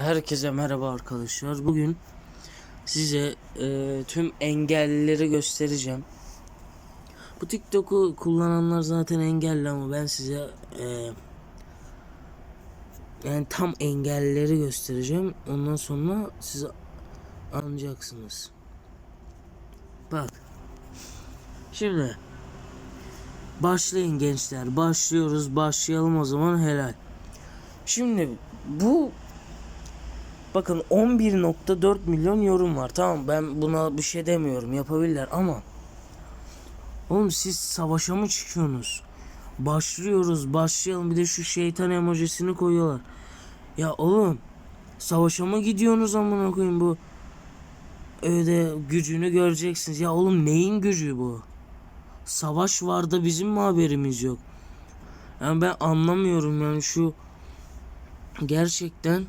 Herkese merhaba arkadaşlar. Bugün size e, tüm engellileri göstereceğim. Bu TikTok'u kullananlar zaten engelli ama ben size e, yani tam engellileri göstereceğim. Ondan sonra siz anlayacaksınız. Bak. Şimdi başlayın gençler. Başlıyoruz. Başlayalım o zaman helal. Şimdi bu Bakın 11.4 milyon yorum var. Tamam ben buna bir şey demiyorum. Yapabilirler ama Oğlum siz savaşa mı çıkıyorsunuz? Başlıyoruz, başlayalım. Bir de şu şeytan emojisini koyuyorlar. Ya oğlum savaşa mı gidiyorsunuz amına koyayım bu? Öyle gücünü göreceksiniz. Ya oğlum neyin gücü bu? Savaş var da bizim mi haberimiz yok? Yani ben anlamıyorum yani şu gerçekten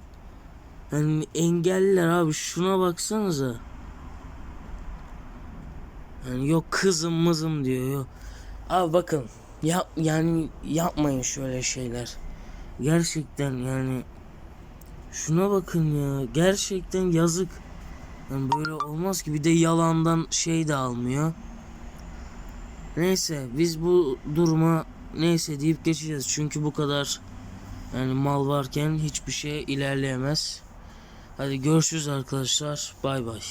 yani engelliler abi şuna baksanıza. Yani yok kızım mızım diyor yok. Abi bakın ya yani yapmayın şöyle şeyler. Gerçekten yani şuna bakın ya gerçekten yazık. Yani böyle olmaz ki bir de yalandan şey de almıyor. Neyse biz bu duruma neyse deyip geçeceğiz. Çünkü bu kadar yani mal varken hiçbir şey ilerleyemez. Hadi görüşürüz arkadaşlar. Bay bay.